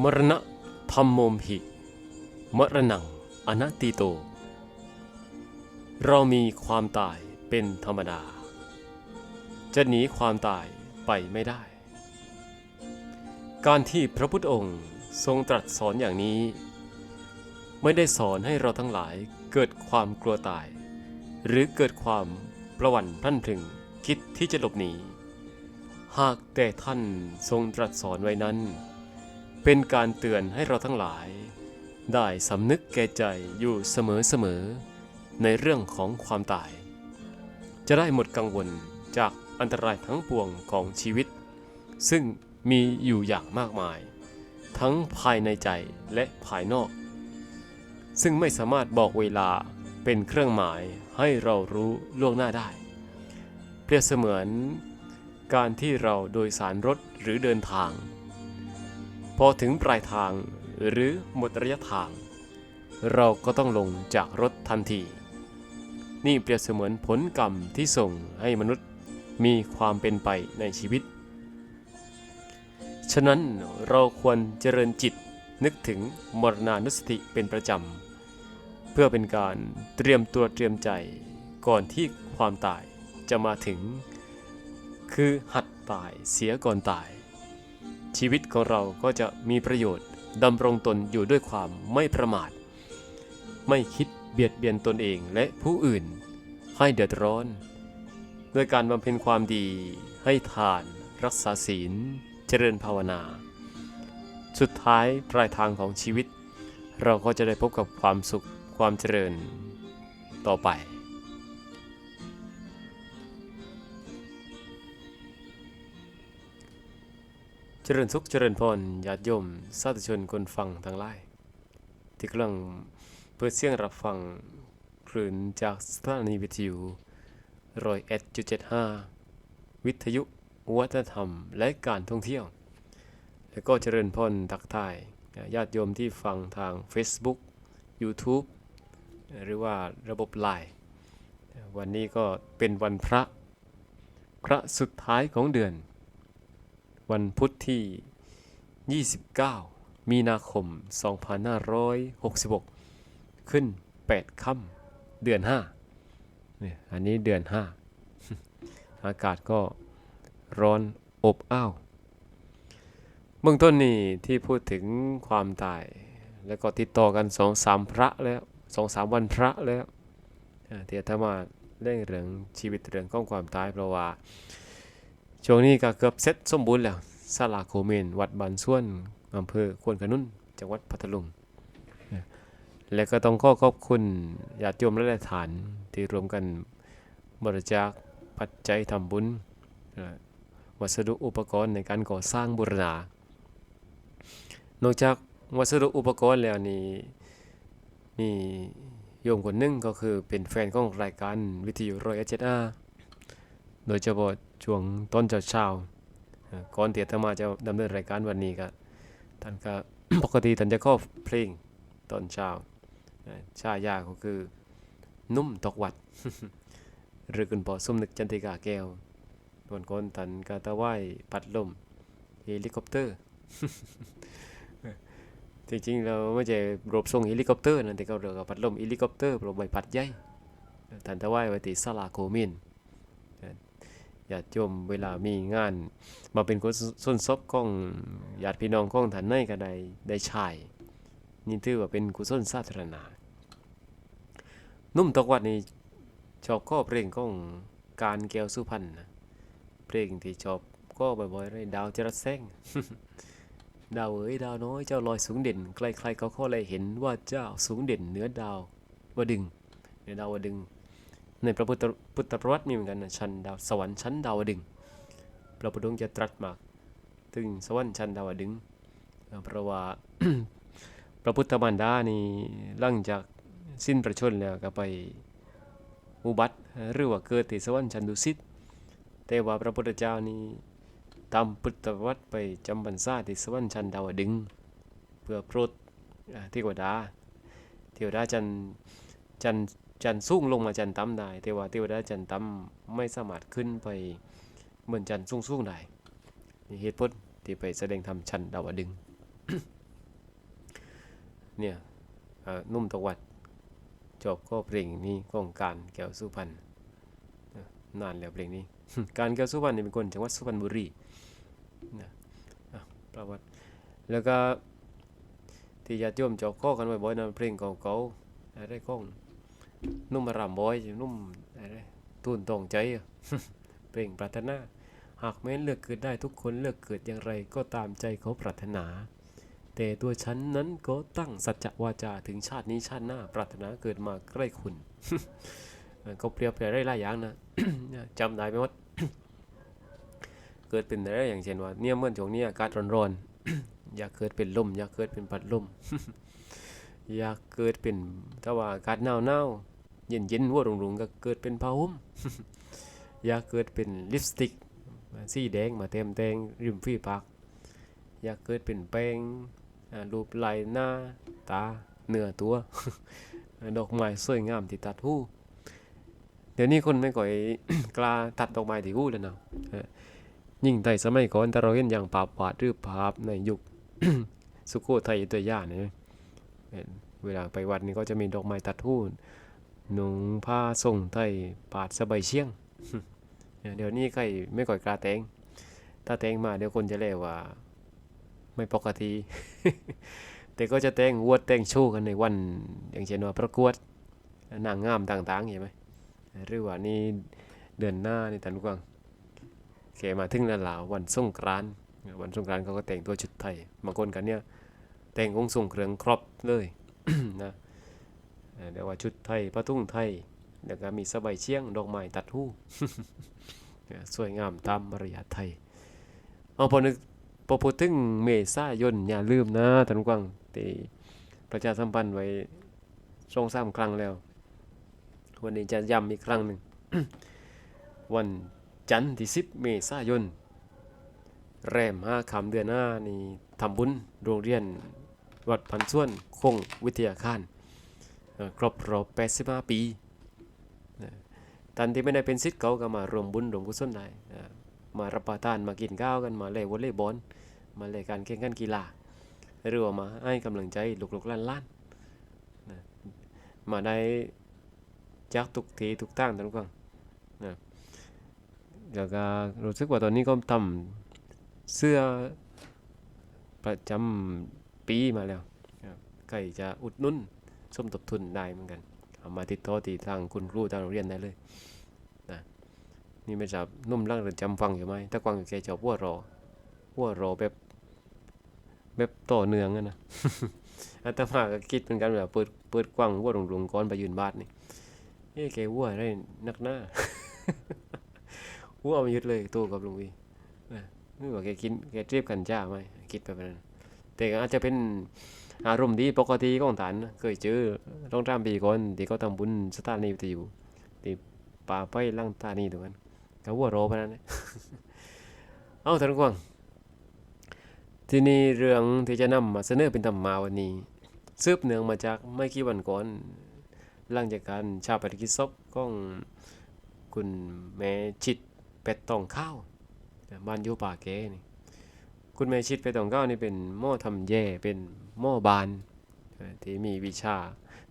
มรณะธรรมโมมหิ มรณังอนัตติโต เรามีความตายเป็นธรรมดา จะหนีความตายไปไม่ได้ การที่พระพุทธองค์ทรงตรัสสอนอย่างนี้ ไม่ได้สอนให้เราทั้งหลายเกิดความกลัวตาย หรือเกิดความประหวั่นพรั่นพรึงคิดที่จะหลบหนีหากแต่ท่านทรงตรัสสอนไว้นั้น เป็นการเตือนให้เราทั้งหลาย ได้สำนึกแก่ใจอยู่เสมอๆในเรื่องของความตาย จะได้หมดกังวลจากอันตรายทั้งปวงของชีวิต ซึ่งมีอยู่อย่างมากมาย ทั้งภายในใจและภายนอก ซึ่งไม่สามารถบอกเวลาเป็นเครื่องหมายให้เรารู้ล่วงหน้าได้ เปรียบเสมือนการที่เราโดยสารรถหรือเดินทาง พอถึงปลายทางหรือหมดระยะทาง เราก็ต้องลงจากรถทันที นี่เปรียบเสมือนผลกรรมที่ส่งให้มนุษย์มีความเป็นไปในชีวิต ฉะนั้นเราควรเจริญจิตนึกถึงมรณานุสติเป็นประจำ เพื่อเป็นการเตรียมตัวเตรียมใจก่อนที่ความตายจะมาถึง คือหัดตายเสียก่อนตาย ชีวิตของเราก็จะมีประโยชน์ดำรงตนอยู่ด้วยความไม่ประมาท ไม่คิดเบียดเบียนตนเองและผู้อื่น ให้เดือดร้อน ด้วยการบำเพ็ญความดีให้ทานรักษาศีล เจริญภาวนา สุดท้ายปลายทางของชีวิต เราก็จะได้พบกับความสุขความเจริญ ต่อไป เจริญสุขเจริญพรญาติโยมสาธุชนคนฟังทั้งหลาย ที่กำลังเปิดเสียงรับฟังคลื่นจากสถานีวิทยุร้อยเอ็ดจุดเจ็ดห้าวิทยุวัฒนธรรมและการท่องเที่ยว และก็เจริญพรทักทายญาติโยมที่ฟังทาง Facebook YouTube หรือว่าระบบไลน์วันนี้ก็เป็นวันพระ พระสุดท้ายของเดือน วันพุทธที่ 29 มีนาคม 2566 ขึ้น 8 ค่ำเดือน5เนี่ยอันนี้เดือน 5 อากาศก็ร้อนอบอ้าวเบื้องต้นนี่ที่พูดถึงความตาย แล้วก็ติดต่อกันสองสามพระแล้วสองสามวันพระแล้วอ่าที่อาตมาเรื่องเรื่องชีวิตเรื่องของความตายเพราะว่า ช่วงนี้ก็เกือบเสร็จสมบูรณ์แล้วศาลาโคเมน วัดบานส่วนอำเภอควนขนุนจังหวัดพัทลุง และก็ต้องขอขอบคุณญาติโยมและฐานที่รวมกันบริจาคปัจจัยทำบุญ วัสดุอุปกรณ์ในการก่อสร้างบูรณา นอกจากวัสดุอุปกรณ์แล้วนี่มีโยมคนหนึงก็คือเป็นแฟนของรายการวิทยุรอยเจ็ดอา โดยเฉพาะช่วงต้นเช้าก่อนเที่อาตมาจะดำเนินรายการวันนี้ก็ท่านก็ปกติท่านจะเข้อเพลงตอนเช้าชายาก็คือนุ่มตกวัด หรือคุณปอสมนึกจันติกาแก้ววันก่อนท่านก็ตะไหวปัดลมเฮลิคอปเตอร์ จริงๆเราไม่ใช่รบส่งเฮลิคอปเตอร์นะแต่เขาเรียกว่าพัดลมเฮลิคอปเตอร์ปลมใบพัดใหญ่ท่านตะไหวไว้ที่ศาลาโคมิน ญาติโยมเวลามีงาน มาเป็นคนส้นซบของญาติพี่น้องของท่านในก็ได้ได้ใช้นี่ถือว่าเป็นกุศลสาธารณะนุ่มตกวัดนี่ชอบข้อเพลงของการแก้วสุพรรณนะเพลงที่ชอบก็บ่อยๆเลยดาวจรัสแซงดาวเอ๋ยดาวน้อยเจ้าลอยสูงเด่นใครๆเขาก็เลยเห็นว่าเจ้าสูงเด่นเหนือดาววดึงเหนือดาววดึง ในพระพุทธพุทธประวัติมีเหมือนกันนะชั้นดาวสวรรค์ชั้นดาวดึงพระพุทธองค์จะตรัสมาถึงสวรรค์ชั้นดาวดึงเพราะว่าพระพุทธมารดานี่หลังจากสิ้นประชนแล้วก็ไปอุบัติหรือว่าเกิดที่สวรรค์ชั้นดุสิตแต่ว่าพระพุทธเจ้านี่ตามพุทธวัตรไปจำพรรษาที่สวรรค์ชั้นดาวดึงเพื่อโปรดเทวดาเทวดาจันจัน จันสูงลงมาจันต่ำได้ แต่ว่าเทวดาจันต่ำไม่สามารถขึ้นไปเหมือนจันสูงสูงๆได้นี่เหตุผลที่ไปแสดงธรรมชั้นดาวดึงเนี่ยนุ่มตะวัดจบก็เพลงนี้ของการแก้วสุพรรณนานแล้วเพลงนี้ การแก้วสุพรรณนี่เป็นคนจังหวัดสุพรรณบุรีนะประวัติแล้วก็ที่ญาติโยมจอกข้อกันบ่อยๆนะเพลงเก่าๆอะไรของ นุ่มอรามบอยนุ่มอะไรตูนตองใจเพลงปรารถนาหากแม้นเลือกเกิดได้ทุกคนเลือกเกิดอย่างไรก็ตามใจเขาปรารถนา แต่ตัวฉันนั้นก็ตั้งสัจจะวาจาถึงชาตินี้ชาติหน้าปรารถนาเกิดมาใกล้คุณเออก็เปรียบเปรยได้หลายอย่างนะจำได้ไหมว่าเกิดเป็นอะไรอย่างเช่นว่าเนี่ยเมื่อช่วงนี้อากาศร้อนๆอยากเกิดเป็นลมอยากเกิดเป็นพัดลมอยากเกิดเป็นถ้าว่าอากาศหนาวหนาวๆ เย็นเย็นๆวัวรุงๆก็เกิดเป็นผ้าห่มอยากเกิดเป็นลิปสติกสีแดงมาเต็มแตงริมฝีปากอยากเกิดเป็นแป้งรูปไหล่หน้าตาเนื้อตัว ดอกไม้สวยงามที่ตัดหูเดี๋ยวนี้คนไม่ก่อยกล้าตัดดอกไม้ที่หูแล้วเนาะยิ่งแต่สมัยก่อนแต่เราเห็นอย่างภาพวาดหรือภาพในยุคสุโขทัยอยุตัวย่างเนี่ยเห็นเวลาไปวัดนี่ก็จะมีดอกไม้ตัดหู หนุงผ้าทรงไทยปาดสบายเชียง เดี๋ยวนี้ใครไม่ก่อยกล้าแตง ถ้าแตงมาเดี๋ยวคนจะเรียกว่า ไม่ปกติ แต่ก็จะแตงอวดแตงโชว์กันในวัน อย่างเช่นว่าประกวดนางงามต่างๆเห็นไหมหรือว่านี่เดือนหน้านี่ตันกวางแกมาถึงแล้วล่ะวันสงกรานวันสงกรานเขาก็แต่งตัวชุดไทยบางคนกันเนี่ยแต่งองค์ทรงเครื่องครบเลยนะ เรียกว่าชุดไทยผ้าทุ่งไทยแล้วก็มีสบายเชียงดอกไม้ตัดหูสวยงามตามมารยาทไทยเอาพอนึกพอพูดถึงเมษายนอย่าลืมนะท่านผู้ฟังตีประชาสัมพันธ์ไว้สองสามครั้งแล้ว วันนี้จะย้ำอีกครั้งหนึ่งวันจันทร์ที่10เมษายน แรมห้าคำเดือนหน้านี่ทำบุญโรงเรียนวัดพันส่วนคงวิทยาคาร ครบรอบ85 ปีท่านที่ไม่ได้เป็นศิษย์เก่าก็มารวมบุญรวมกุศลได้มารับประทานมากินข้าวกันมาเล่นวอลเลย์บอลมาเล่นการแข่งขันกีฬาหรือว่ามาให้กำลังใจลูกๆล้านๆนมาได้จากทุกทีทุกตั้งท่านผู้ฟังนะแล้วก็รู้สึกว่าตอนนี้ก็ทำเสื้อประจำปีมาแล้วใครจะอุดหนุน สมทบทุนได้เหมือนกัน เอามาติดต่อที่ทางคุณครูทางโรงเรียนได้เลยนะนี่ไม่ทราบนุ่มร่างเรือนจำฟังอยู่ไหมถ้ากวางแกจะวัวรอวัวรอแบบแบบต่อเนื่องนะอาตมาก็คิดเหมือนกันแบบเปิดเปิดกว้างวัวหลงๆก่อนไปยืนบาทนี่เอ้แกวัวได้นักหน้าวัวมายึดเลยตัวกับลุงวีนะนี่ว่าแกกินแกเทียบกันจ้าไหมคิดไปแบบนั้นแต่ก็อาจจะเป็น อารมณ์ดีปกติของฐานนะเคยเจอรองทามปีก่อนที่เขาทำบุญสถานีวิทยุที่ป่าไปล่างตานีตรงนั้นเขาวัวโรไปนั่นนะเอาท่านผู้ฟังทีนี้เรื่องที่จะนำมาเสนอเป็นธรรมาวันนี้สืบเนื่องมาจากไม่กี่วันก่อนหลังจากการชาปนกิจศพของคุณแม่ชิดเป็ดตองข้าวบ้านอยู่ป่าแกนี่ คุณแม่ชิดเป็ดตองข้าวนี่เป็นหม้อทำแย่เป็นหม้อบานที่มีวิชา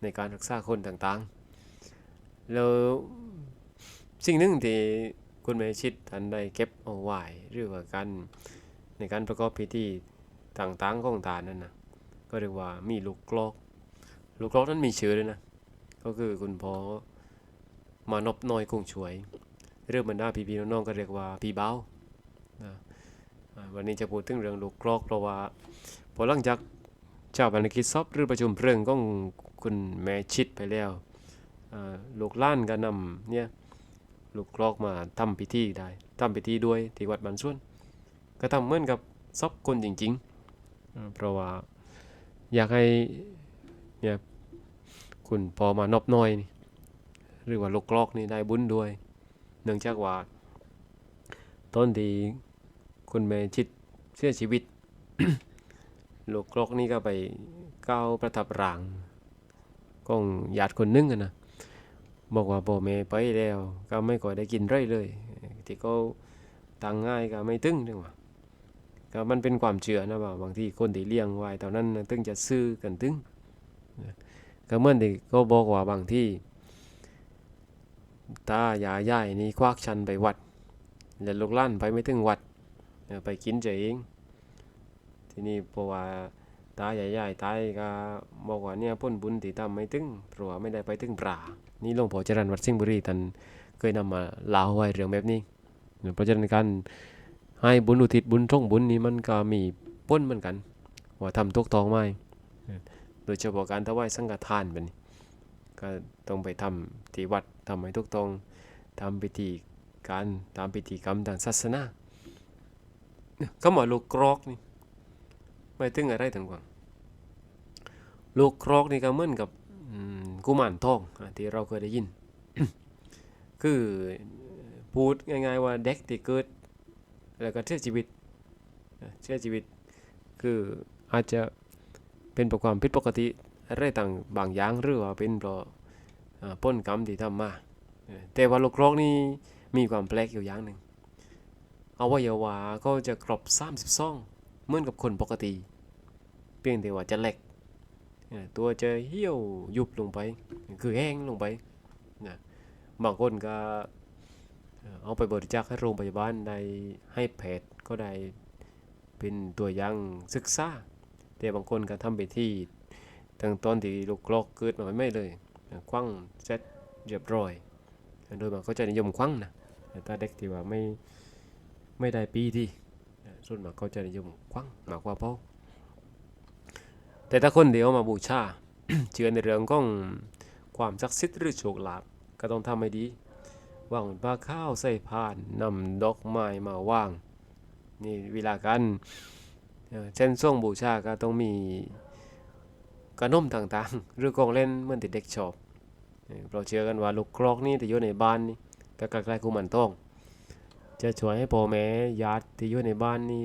ในการรักษาคนต่างๆ แล้วสิ่งหนึ่งที่คุณแม่ชิดท่านได้เก็บเอาไว้หรือว่าการในการประกอบพิธีต่างๆของทานนั่นนะก็เรียกว่ามีลูกกลอก ลูกกลอกนั้นมีชื่อเลยนะ ก็คือคุณพ่อมานพน้อยคงช่วย เรื่องบรรดาพี่ๆน้องๆก็เรียกว่าพี่เบ้านะอ่า วันนี้จะพูดถึงเรื่องลูกกลอกเพราะว่าพอหลังจากเจ้าปนกิจศพหรือประชุมเพลิงของคุณแม่ชิดไปแล้วลูกล้านก็นำเนี่ยลูกกลอกมาทำพิธีได้ทำพิธีด้วยที่วัดบันส่วน ก็ทำเหมือนกับศพคนจริงๆ เพราะว่าอยากให้เนี่ยคุณพอมานอบน้อยนี่หรือว่าลูกกลอกนี่ได้บุญด้วย เนื่องจากว่าต้นที่ คุณแม่ชิดเสียชีวิต ลูกกรกนี่ก็ไปก้าวประทับรางของญาติคนนึงอะนะบอกว่าพ่อแม่ไปแล้วก็ไม่ก่อยได้กินไรเลยที่เขาตังง่ายก็ไม่ตึงจังหวะก็มันเป็นความเชื่อนะว่าบางทีคนที่เลี้ยงไว้ตอนนั้นตึงจะซื้อกันตึงก็เมื่อที่ก็บอกว่าบางที่ตายายายนี่ควักชันไปวัดแล้วลูกหล้านไปไม่ถึงวัด ไปกินเจเอง ทีนี้เพราะว่าตายายยายตายก็บอกว่าเนี่ยพ้นบุญที่ทำไม่ถึงเพราะว่าไม่ได้ไปถึงปลานี่หลวงพ่อจรันวัดสิงห์บุรีท่านเคยนำมาเล่าไว้เรื่องแบบนี้เพราะฉะนั้นการให้บุญอุทิศบุญท่องบุญนี้มันก็มีพ้นเหมือนกัน ว่าทำทุกตองไหมโดยเฉพาะการถวายสังฆทานแบบนี้ก็ต้องไปทำที่วัดทำให้ทุกตองทำพิธีการตามพิธีกรรมทางศาสนา ก็หมอลูกกรอกนี่ไม่ถึงอะไรถึงกว่าลูกกรอกนี่ก็เหมือนกับกุมารทองที่เราเคยได้ยินคือพูดง่ายๆว่าเด็กที่เกิด แล้วก็เสียชีวิตอะเสียชีวิต คืออาจจะเป็นเพระความผิดปกติอะไรต่างบางอย่างหรือว่าเป็นเพราะอ่าพ้นกรรมที่ทำมา แต่ว่าโรคโรคนี้มีความแปลกอยู่อย่างหนึ่ง อวัยวะก็จะครบ32เหมือนกับคนปกติ เพียงแต่ว่าจะเล็กตัวจะเหี่ยวยุบลงไป คือแห้งลงไปนะบางคนก็เอาไปบริจาคให้โรงพยาบาลได้ให้แพทย์ก็ได้เป็นตัวอย่างศึกษาแต่บางคนก็ทำไปที่ตั้งตอนที่ลูกกรอกเกิดมาไม่เลยคว้างเสร็จเรียบร้อย โดยมากเขาจะนิยมคว้างนะแต่เด็กที่ว่าไม่ ไม่ได้ปีที่ส่วนมากเขาจะนิยมคว้างมากกว่าพ่อแต่ถ้าคนเดียวมาบูชาเชื่อในเรื่องของความศักดิ์สิทธิ์หรือโชคลาภก็ต้องทำให้ดีวางปลาข้าวใส่พานนำดอกไม้มาวางนี่เวลาการเช่นช่วงบูชาก็ต้องมีขนมต่างๆ หรือของเล่นเหมื่อนที่เด็กชอบเราเชื่อกันว่าลูกครอกนี่ที่อยู่ในบ้านนี่ก็ใกล้ๆกุมารทอง จะช่วยให้พ่อแม่ญาติที่อยู่ในบ้านนี่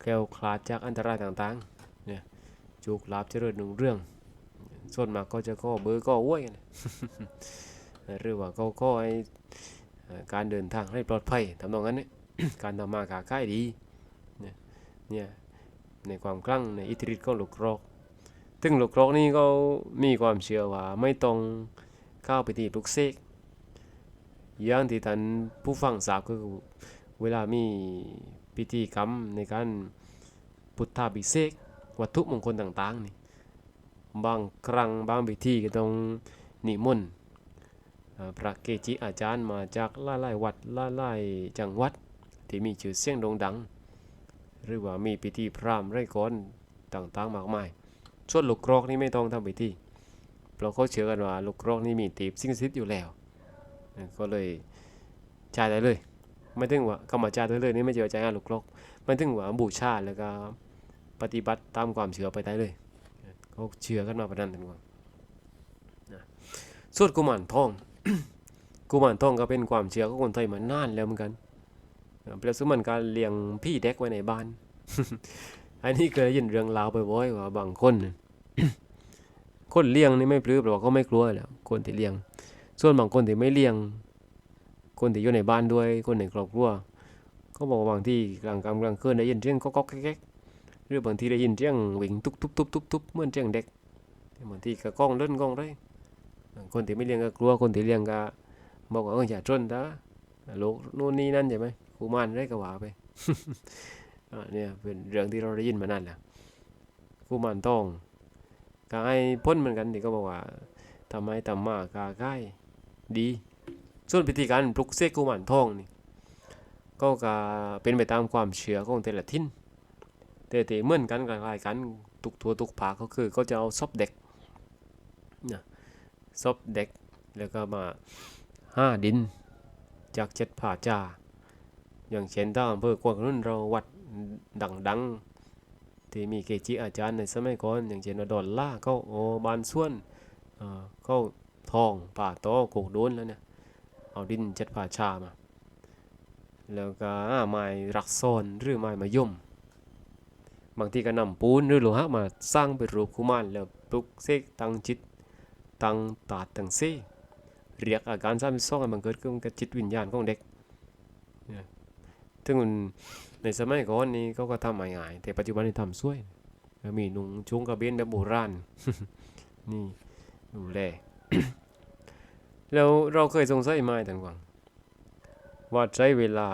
แคล้วคลาดจากอันตรายต่างๆเนี่ยจูกลาบเจริญรุ่งเรื่อง ส่วนมากก็จะก็เบอร์ก็อ้วยกันหรือว่าก็ก็ให้เอ่อการเดินทางให้ปลอดภัยทำนองนั้นเนี่ยการทำมาค้าขายดีเนี่ยในความคลั่งในอิทธิฤทธิ์ของลูกรอกซึ่งลูกรอกนี่ก็มีความเชื่อว่าไม่ต้องเข้าไปที่ปลุกเสก อย่างที่ท่านผู้ฟังทราบก็คือเวลามีพิธีกรรมในการพุทธาภิเษกวัตถุมงคลต่างๆนี่บางครั้งบางพิธีก็ต้องนิมนต์พระเกจิอาจารย์มาจากหลายๆวัดหลายๆจังหวัดที่มีชื่อเสียงโด่งดัง หรือว่ามีพิธีพราหมณ์ไร่กลต่างๆ มากมายส่วนลูกกรอกนี่ไม่ต้องทำพิธีเพราะเขาเชื่อกันว่าลูกกรอกนี่มีตีบสิ่งศักดิ์สิทธิ์อยู่แล้ว ก็เลยจ่ายได้เลยไม่ถึงว่าเขามาจ่ายได้เลยนี่ไม่เจอใจงานลูกกรอกไม่ถึงว่าบูชาแล้วก็ปฏิบัติตามความเชื่อไปได้เลยเขาเชื่อกันมาประนันทันว่านส่วนกุมารทองกุมารทองก็เป็นความเชื่อของคนไทยมานานแล้วเหมือนกันเปรียบเสมือนการเลี้ยงพี่เด็กไว้ในบ้าน อันนี้เคยยินเรื่องราวบ่อยๆว่าบางคน คนเลี้ยงนี่ไม่ปลื้มหรอกเขาไม่กลัวแล้วคนที่เลี้ยง ส่วนบางคนที่ไม่เลี้ยง คนที่อยู่ในบ้านด้วย คนในครอบครัวเขาบอกว่าบางที่กลางกลางกลางคืนได้ยินเสียงก๊อกๆแก๊กๆหรือบางทีได้ยินเสียงวิ่งตุบตุบตุบตุบตุบเหมือนเสียงเด็กบางทีก็ก้องเล่นก้องไรคนที่ไม่เลี้ยงก็กลัวคนที่เลี้ยงก็บอกว่าเอออย่าจนนะโลกนู่นนี่นั่นใช่ไหมกูมานได้ก็ว่าไปอ่าเนี่ยเป็นเรื่องที่เราได้ยินมานานแล้วกูมานทองกายพ้นเหมือนกันที่ก็บอกว่าทำไมทำมากาค่าย ดี ส่วนพิธีการปลุกเสกกูมานทองนี่ก็ก็เป็นไปตามความเชื่อของแต่ละทิศแต่ที่เหมือนกันคล้ายกันทุกทัวทุกภาก็คือก็จะเอาซบเด็กนะซบเด็กแล้วก็มาห้าดิน จากเจ็ดผาจา อย่างเช่นถ้าอำเภอกวางนุ่นเราวัดดังๆ ที่มีเกจิอาจารย์ในสมัยก่อน อย่างเช่นว่าดอนล่าเขาโอบานส่วนเอ่อเขา ทองป่าโตอโกกโดนแล้วเนี่ย เอาดินเจ็ดผาชามา แล้วก็หาไม้รักซ้อนหรือไม้มะยม บางทีก็นำปูนหรือโลหะมาสร้างเป็นรูปกุมารแล้วปลุกเสกตั้งจิตตั้งตาตั้งเสเรียกอาการซ้ำซ้อนมันเกิดขึ้นกับจิตวิญญาณของเด็กซึ่งมันในสมัยก่อนนี้เขาก็ทำง่ายๆแต่ปัจจุบันนี้ทำสวย มีนุ่งชุงกระเบนแบบโบราณ นี่ดูแล แล้วเราเคยสงสัยไหมท่านกวางว่าใช้เวลา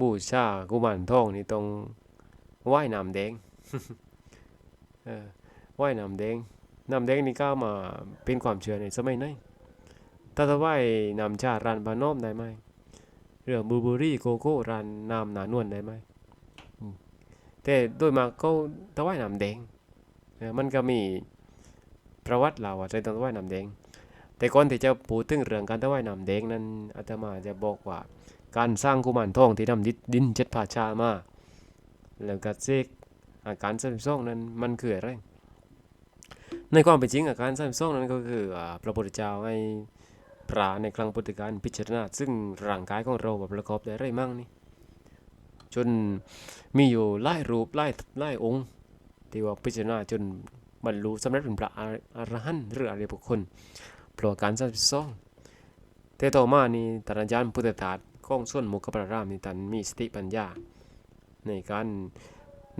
บูชากุมารทองนี่ต้องว่ายน้ำแดงเออว่ายน้ำแดงน้ำแดงนี่ก็มาเป็นความเชื่อในสมัยนั้นถ้าจะว่ายน้ำชารันบานอมได้ไหมเรื่องบูเบอรี่โกโก้รันน้ำหนานวลได้ไหมแต่โดยมากเขาถ้าว่ายน้ำแดงมันก็มี ประวัติเราว่าใจต้องว่ายน้ำแดง แต่ก่อนที่จะพูดถึงเรื่องการถวายน้ำแดงนั้นอาตมาจะบอกว่า การสร้างกุมารทองที่นำดินดินเจ็ดผาชามาแล้วก็เสกอาการสามสิบสองนั้นมันคืออะไร ในความเป็นจริงอาการสามสิบสองนั้นก็คือพระพุทธเจ้าให้พระในครั้งพุทธกาลพิจารณาซึ่งร่างกายของเราว่าประกอบด้วยอะไรมั่งนี่จนมีอยู่หลายรูปหลายหลายองค์ที่ว่าพิจารณาจน บรรลุสำเร็จเป็นพระอรหันต์หรืออริยบุคคลเพราะการสร้างซ่องแต่ต่อมานี่ตานอาจารย์พุทธทาสของส่วนมุกปรารามนี่ตันมีสติปัญญา ในการ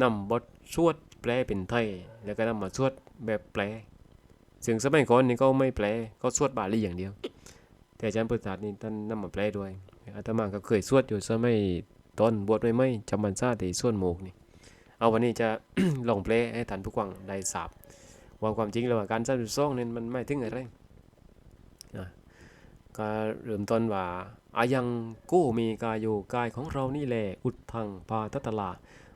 นำบทสวดแปลเป็นไทย แล้วก็นำมาสวดแบบแปลซึ่งสมัยก่อนนี่ก็ไม่แปลก็สวดบาลีอย่างเดียว แต่อาจารย์พุทธทาสนี่ท่านนำมาแปลด้วยอาตมาก็เคยสวดอยู่สมัยตอนบวชไม่ไม่จำบรรษาที่ส่วนโมกนี่เอาวันนี้จะลองแปลให้ท่านผู้ฟังได้ทราบ ว่าความจริงแล้วว่าการสร้างซ่องนี่มันไม่ถึงอะไรก็เริ่มต้นว่าอายังกู้มีกายโยกายของเรานี่แหละอุดทังปาทัตลา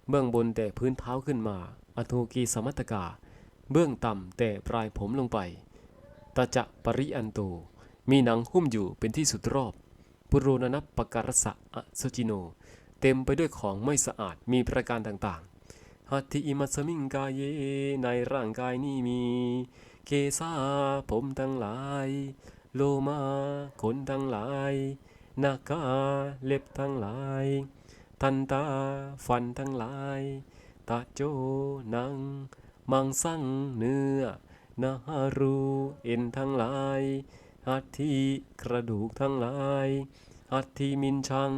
เบื้องบนแต่พื้นเท้าขึ้นมา อทูกีสมัตกา เบื้องต่ำแต่ปลายผมลงไปตาจะปริอันโตมีหนังหุ้มอยู่เป็นที่สุดรอบ ปุโรนนัปปการสะอสุจิโน เต็มไปด้วยของไม่สะอาดมีประการต่างๆ หัตถิอิมัสมิงกายเย ในร่างกายนี้มี เกสาผมทั้งหลาย โลมาขนทั้งหลายนากาเล็บทั้งหลาย ทันตาฟันทั้งหลายตาโจหนัง มังสังเนื้อนาฮารูเอ็นทั้งหลายหัตถีกระดูกทั้งหลายหัตถีมินชัง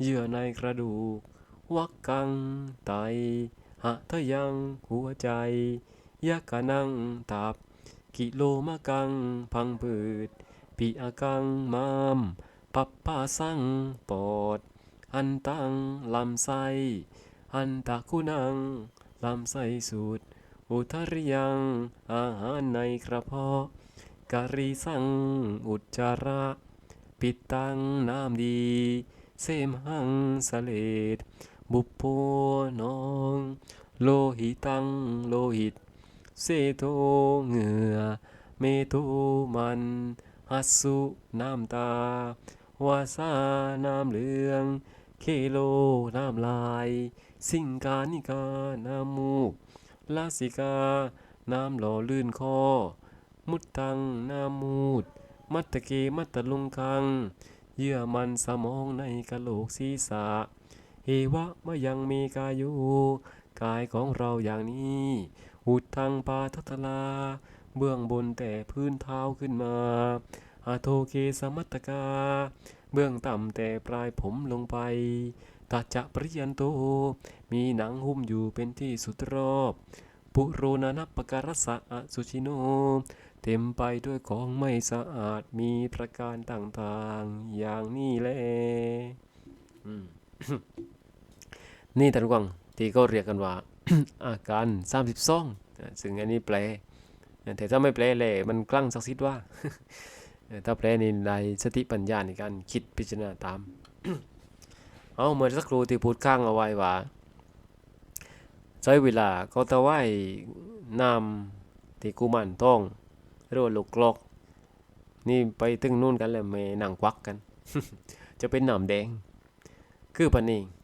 เยื่อในกระดูก วักกังไต หะทะยังหัวใจยักกะนังตับ กิโลมะกังพังผืดปีอากังมามปัปปาสังปอด อันตังลำไส้อันตะคุนังลำไส้สูดอุทริยังอาหารในกระเพาะกะรีสังอุจจาระ ปิดตังน้ำดี เสมหังสเลด บุปโพนองโลหิตังโลหิต เซโทเหงื่อ เมโทมันหัสสุน้ำตาวาสาน้ำเหลือง เคโลน้ำลาย สิงกานิกา น้ำมูกลาสิกา น้ำหล่อลื่นคอ มุตตัง น้ำมูด มัตตะเกมัตตะลุงคัง เยื่อมันสมองในกะโหลกศีรษะ เอวะมะยังมีกายุกายของเราอย่างนี้อุดทางปาทัตลา เบื้องบนแต่พื้นเท้าขึ้นมาอาโทเกสมัตตกา เบื้องต่ำแต่ปลายผมลงไปตัจจะปริยันโต มีหนังหุ้มอยู่เป็นที่สุดรอบ ปุโรนานปการสะอสุชิโน เต็มไปด้วยของไม่สะอาดมีประการต่างๆ อย่างนี้แหละ นี่ท่านผู้ฟังที่เขาเรียกกันว่า อาการ32ซึ่งอันนี้แปลแต่ถ้าไม่แปลเลยมันคลั่งศักดิ์สิทธิ์ว่า ถ้าแปลนี่ได้สติปัญญาในการคิดพิจารณาตาม เอาเหมื่อสักครู่ที่พูดข้างเอาไว้ว่าใช้เวลาก็ตะไว้นำที่กุมันต้องหรือว่าลูกกลอก นี่ไปถึงนู่นกันแล้วไม่นั่งควักกัน จะเป็นหน้ำแดง คือปันนี้เอ่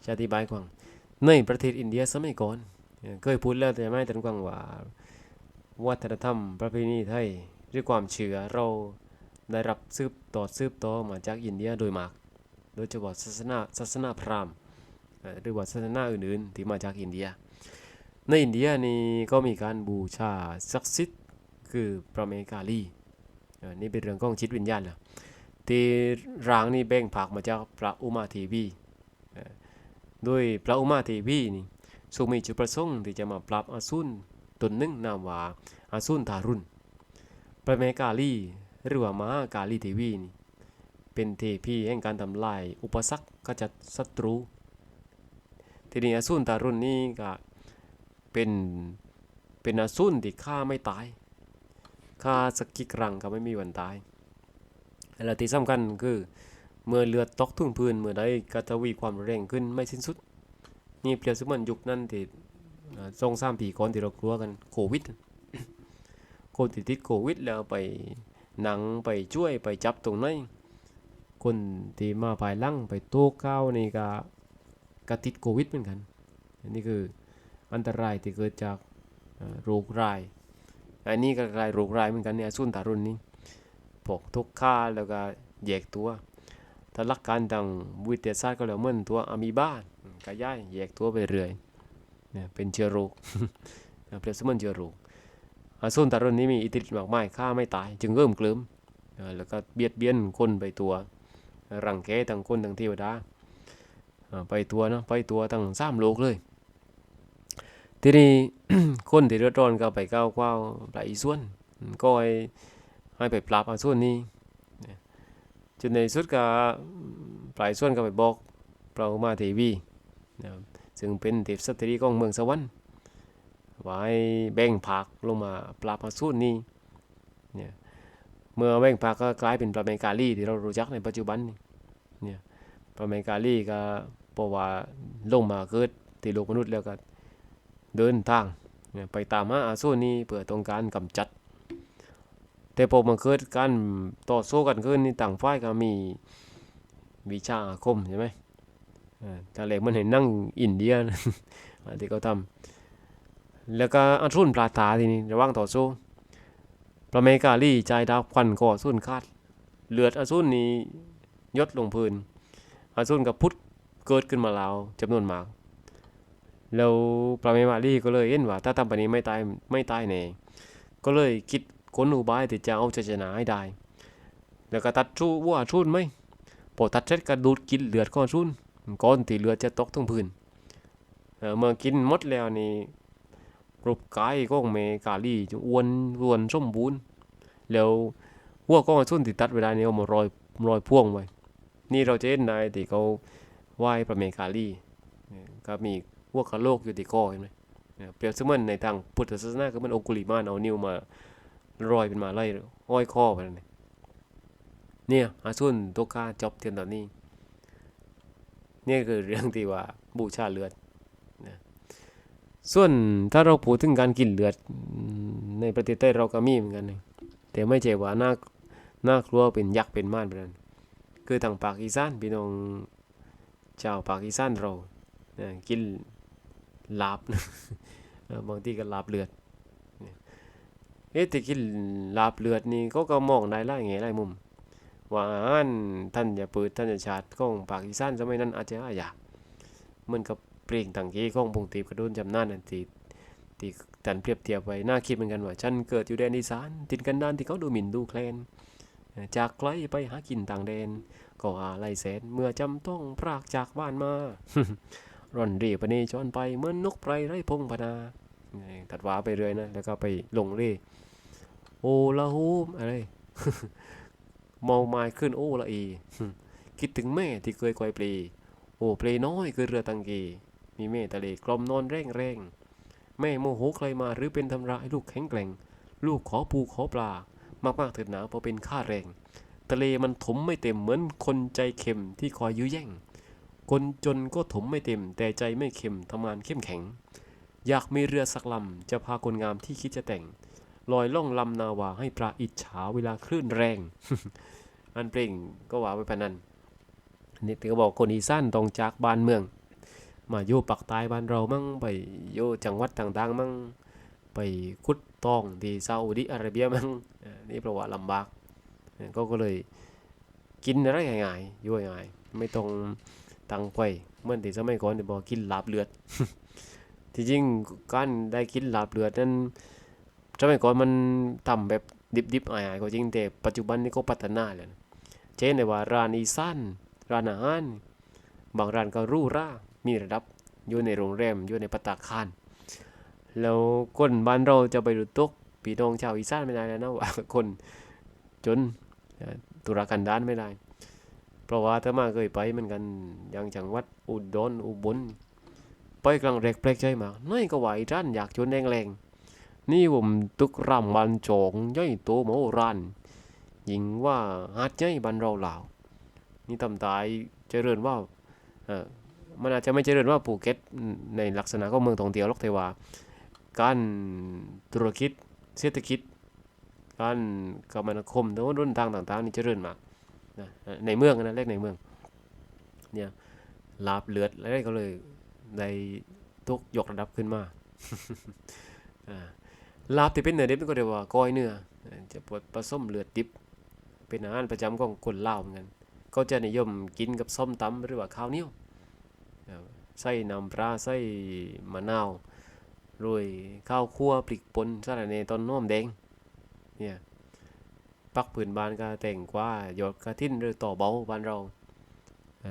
อจะอธิบายกว่างในประเทศอินเดียสมัยก่อนเคยพูดแล้วแต่ไม่ทันกว่างว่าวัฒนธรรมประเพณีไทยหรือความเชื่อเราได้รับซืบต่อซืบต่อมาจากอินเดียโดยมาก โดยเฉพาะศาสนาศาสนาพราหมณ์เอ่อหรือว่าศาสนาอื่นๆ ที่มาจากอินเดีย ในอินเดียนี่ก็มีการบูชาศักดิ์สิทธิ์คือพระเมกาลีอ่อนี่เป็นเรื่องของจิตวิญญาณแหละที่ร่างนี่แบ่งผักมาจากพระอุมาเทวี โดยพระอุมาเทวีนี่ทรงมีจุดประสงค์ที่จะมาปราบอสูรตนหนึ่งนามว่าอาซุนทารุนพระแม่กาลีหรือว่ามหากาลีเทวีนี่เป็นเทพีแห่งการทำลายอุปสรรคกจัดศัตรู ทีนี้อาซุนทารุนนี่ก็เป็นเป็นอาซุนที่ฆ่าไม่ตายฆ่าสักกิกรังก็ไม่มีวันตายและที่สำคัญคือ เมื่อเลือดตกทุ่งพื้นเมื่อใดก็ทวีความแรงขึ้นไม่สิ้นสุด นี่เปรียบเสมือนยุคนั้นที่อ่าสองสามปีก่อนที่เรากลัวกันโควิดคนที่ติดโควิดแล้วไปหนังไปช่วยไปจับตรงไหนคนที่มาภายลังไปโต๊ะข้าวนี่ก็กติดโควิดเหมือนกันอันนี้คืออันตรายที่เกิดจากโรคร้าย อันนี้ก็กลายโรคร้ายเหมือนกันเนี่ยสุนทารุณนี่พวกทุกฆ่าแล้วก็แยกตัว ถ้าหลักการทางวิทยาศาสตร์ก็แล้วเหมือนตัวอะมีบาก็ย่ายแยกตัวไปเรื่อยเนี่ยเป็นเชื้อโรคเปรียบเสมือนเชื้อโรคอาสุนทารุณนี้มีอิทธิฤทธิ์มากมายฆ่าไม่ตาย จึงเริ่มเกลิมแล้วก็เบียดเบียนคนไปตัว รังแกทั้งคนทั้งเทวดาอ่าไปตัวเนาะไปตัวทั้งสามโลกเลย ทีนี้คนที่เดือดร้อนก็ไปก้าวกว้าวไปอีส่วนก็ให้ไปปราบอาส่วนนี้ จนในสุดก็ปลายส่วนก็ไปบอกเรามาเทวีนะครับซึ่งเป็นเทพสตรีของเมืองสวรรค์ไว้แบ่งผักลงมาปราบอาส่วนนี้เนี่ยเมื่อแบ่งผักก็กลายเป็นพระแมกาลีที่เรารู้จักในปัจจุบันนี่เนี่ยพระแมกาลีก็เพราะว่าลงมาเกิดที่โลกมนุษย์แล้วก็เดินทางเนี่ยไปตามหาอาโซนี้เพื่อต้องการกำจัด แต่พอมาเกิดการต่อสู้กันขึ้นนี่ต่างฝ่ายก็มีวิชาอาคมใช่ไหมเออทะเลมันเห็นนั่งอินเดียนะอันที่เขาทำแล้วก็อาชุนปลาตาทีนี้ระว่างต่อสู้พระเมกาลี่ใจดาวควันก่อสุนคาด เลือดอาซุนนี้ยดลงพื้นอาซุนกับพุทธเกิดขึ้นมาแล้วจำนวนมาก แล้วพระเมมารีก็เลยเห็นว่า ถ้าทำแบบนี้ไม่ตายไม่ตายแน่ก็เลยคิด ค้นอุบายที่จะเอาชัยชนะให้ได้ แล้วก็ตัดชูวัวชุนไหมพอตัดเสร็จก็ดูดกินเลือดก้อนชุนก้อนที่เลือดจะตกทั้งพื้นเเมื่อกินหมดแล้วนี่รูปกายของเมกาลีจะอ้วนอ้วนสมบูรณ์แล้ววัวก้อนชุนที่ตัดเวลานี้เอามารอยรอยพ่วงไว้นี่เราจะเห็นนายที่เขาไหว้พระเมกาลี่ก็มีพวกกะโหลกอยู่ที่คอเห็นไหมเนี่ยเปรียบเสมือนในทางพุทธศาสนาก็มันองคุลิมานเอานิ้วมา รอยเป็นมาไล่ห้อยคอไปนั่นเองเนี่ยอาซุนตัวกาจบเทียนตอนนี้ เนี่ยคือเรื่องที่ว่าบูชาเลือดนะส่วนถ้าเราพูดถึงการกินเลือดในประเทศไทยเราก็มีเหมือนกันนะแต่ไม่ใช่ว่าน่าน่ากลัวเป็นยักษ์เป็นม่านไปนั้นคือทางปากอีสานพี่น้องชาวปากอีสานเรานะกินลาบ บางทีก็ลาบเลือด เอ๊ะแต่กินลาบเลือดนี่เขาก็มองได้หลายแง่หลายมุม ว่าอาหารท่านอย่าเปิดท่านอย่าชาติของปากอีสานสมัยนั้นอาจจะหายากเหมือนกับเพลงต่างกีของพงตีบกระโดนจำนานนั่นที่ที่ท่านเปรียบเทียบไว้น่าคิดเหมือนกันว่าฉันเกิดอยู่แดนอีสานติดกันดานที่เขาดูหมิ่นดูแคลน จากไกลไปหากินต่างแดน ก็อะไรแสนเมื่อจำต้องพรากจากบ้านมา ร่อนเรีปณีจรไปเหมือนนกไพรไร้พงพนา นี่ตัดหวาไปเรื่อยนะ แล้วก็ไปลงเร่โอละฮูมอะไร เมาไม้ขึ้นโอละอี คิดถึงแม่ที่เคยคอยปลีโอ้เพลน้อยคือเรือตังกีมีแม่ทะเลกลอมนอนแรงแรงแม่โมโหใครมาหรือเป็นทำร้ายลูกแข็งแกร่ง ลูกขอปูขอปลามากๆเถิดหนาพราะเป็นค่าแรง ทะเลมันถมไม่เต็มเหมือนคนใจเค็มที่คอยยื้อแย่ง คนจนก็ถมไม่เต็มแต่ใจไม่เค็มทำงานเข้มแข็ง อยากมีเรือสักลำจะพาคนงามที่คิดจะแต่ง ลอยล่องลำนาวาให้ปลาอิจฉาเวลาคลื่นแรง อันเปล่งก็ว่าไปพนันนี่ถือบอกคนอีสานต้องจากบ้านเมือง มาอยู่ปักใต้บ้านเรามั่งไปอยู่จังหวัดต่างๆมั่งไปคุดตองที่ซาอุดิอาระเบียมั่งนี่เพระว่าลำบากก็ก็เลยกินอะไรง่ายๆย่อยง่ายไม่ต้องตังไปเมื่อนที่สมัยก่อนที่บอกกินลาบเลือด ที่จริงการได้กินลาบเลือดนั้นสมัยก่อนมันทำแบบดิบๆอายๆก็จริงแต่ปัจจุบันนี้ก็พัฒนาแล้วนะเช่นในว่าร้านอีสานร้านอาหารบางร้านก็รู้ร่ามีระดับอยู่ในโรงแรมอยู่ในปตาคารแล้วคนบ้านเราจะไปรู้ตกพี่น้องชาวอีสานไม่ได้แล้วนะว่าคนจนตุรกันดารไม่ได้ เพราะว่าอามาเคยไปเหมือนกันอย่างจังหวัดอุดรอุบล ไปกลางแรกแปลกใจมากน้อยก็ไหวท่านอยากชนแรงแรงๆนี่ผมตึกรำบันโจงย่อยโตโมรานยิงว่าฮัดใหญ่บันเราเหล่านี่ตำตายเจริญว่าเอ่อมันอาจจะไม่เจริญว่าภูเก็ตในลักษณะของเมืองท่องเที่ยวหรอกแต่ว่าการธุรกิจเศรษฐกิจ การคมนาคมโน้นรุ่นทางต่างๆนี่เจริญมากในเมืองนะเรียกในเมืองเนี่ยลาบเลือดอะไรก็เลย ได้ทุกยกระดับขึ้นมาลาบที่เป็นเนื้อดิบก็เรียกว่าก้อยเนื้อจะปวดผสมเลือดดิบ เป็นอาหารประจำของคนลาวเหมือนกันก็จะนิยมกินกับส้มตำหรือว่าข้าวเหนียวใส่น้ำปลาใส่มะนาวโรยข้าวคั่วพริกป่นสาระเนต้นน้อมแดงเนี่ยปักผืนบานก็แต่งกว่าหยอดกระทิ้นหรือต่อเบาบ้านเรา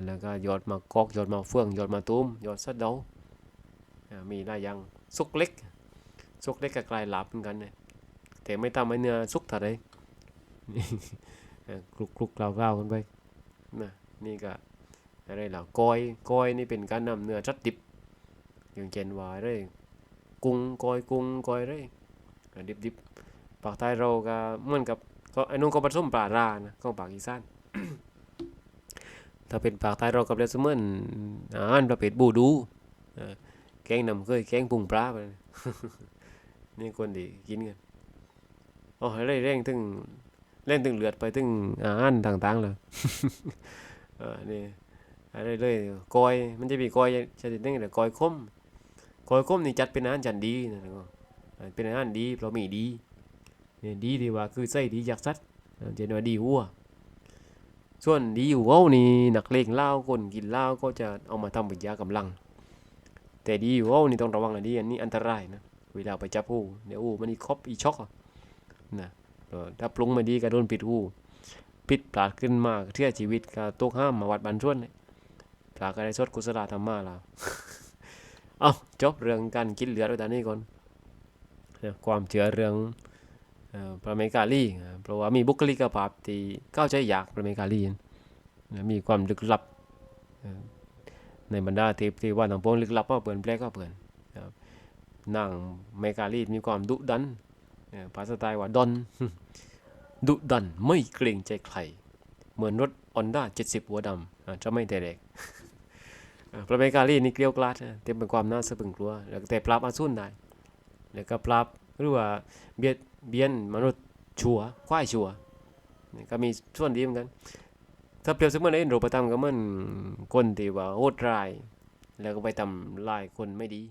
แล้วก็ยอดมากอกยอดมาเฟืองยอดมาตุ้มยอดสัดเดามีหลายอย่างสุกเล็กสุกเล็กก็กลายหลาบเหมือนกันเลยแต่ไม่ตามไอเนื้อสุกเท่าไรคลุกคลุกๆเล่าๆกันไปนะนี่ก็อะไรเหล่ะก้อยก้อยนี่เป็นการนำเนื้อชัดดิบอย่างเช่นว่าเลยกุ้งก้อยกุ้งก้อยเลยอะดิบๆปากใต้เราก็เหมือนกับก็ไอ้นุ่นก็ผสมปลารานะก็ปากอีสาน ถ้าเป็นปากใต้เราก็เรียกเมนอาหารประเภทบูดูแกงนำเคยแกงปุงปลาไปนี่คนดีกินกันโอ้ยเร่งถึงเล่นถึงเลือดไปถึงอาหารต่างๆเลยเออนี่อะไรเลยก้อยมันจะมีก้อยชนิดนึงแต่ก้อยขมคอยคมนี่จัดเป็นอาหารจันดีนะก็เป็นอาหารดีเพราะมีดีเนี่ยดีที่ว่าคือไส้ดีจากสัตว์เจนว่าดีวัว ส่วนดีอยู่เว้านี่นักเลงเหล้าคนกินเหล้าก็จะเอามาทำเป็นยากำลัง แต่ดีอยู่เว้านี่ต้องระวังอันนี้อันนี้อันตรายนะเวลาไปจับหูเดี๋ยวหูมันอีครบอีช็อกนะถ้าปรุงไม่ดีก็โดนปิดหูปิดปลาดขึ้นมาเที่ยชีวิตก็ตกห้ามมาวัดบันชวนปลาก็ได้สดกุศลธรรมะแล้วเอาจบเรื่องการกินเหลือไว้ตอนนี้ก่อนความเชื่อเรื่อง เอ่อพระเมกาลีเพราะว่ามีบุคลิกภาพที่เข้าใจยากพระเมกาลีมีความลึกลับในบรรดาเทพที่ว่าต่างพวกลึกลับว่าเปิ่นแปลกก็เปิ่นครับนางเมกาลีมีความดุดันภาษาใต้ว่าดอนดุดันไม่เกรงใจใคร เหมือนรถออนด้า70หัวดำจะไม่แต่เด็กพระเมกาลีนี่เกลียวกราดเต็มไปความน่าสะพึงกลัว แล้วแต่ปราบอาซุนได้ แล้วก็ปราบหรือว่าเบียด เบียนมนุษย์ชั่วควายชัวนี่ก็มีส่วนดีเหมือนกัน ถ้าเปรียบเสมือนในอินโดประทัมก็เหมือนคนที่ว่าโหดร้าย แล้วก็ไปทำลายคนไม่ดี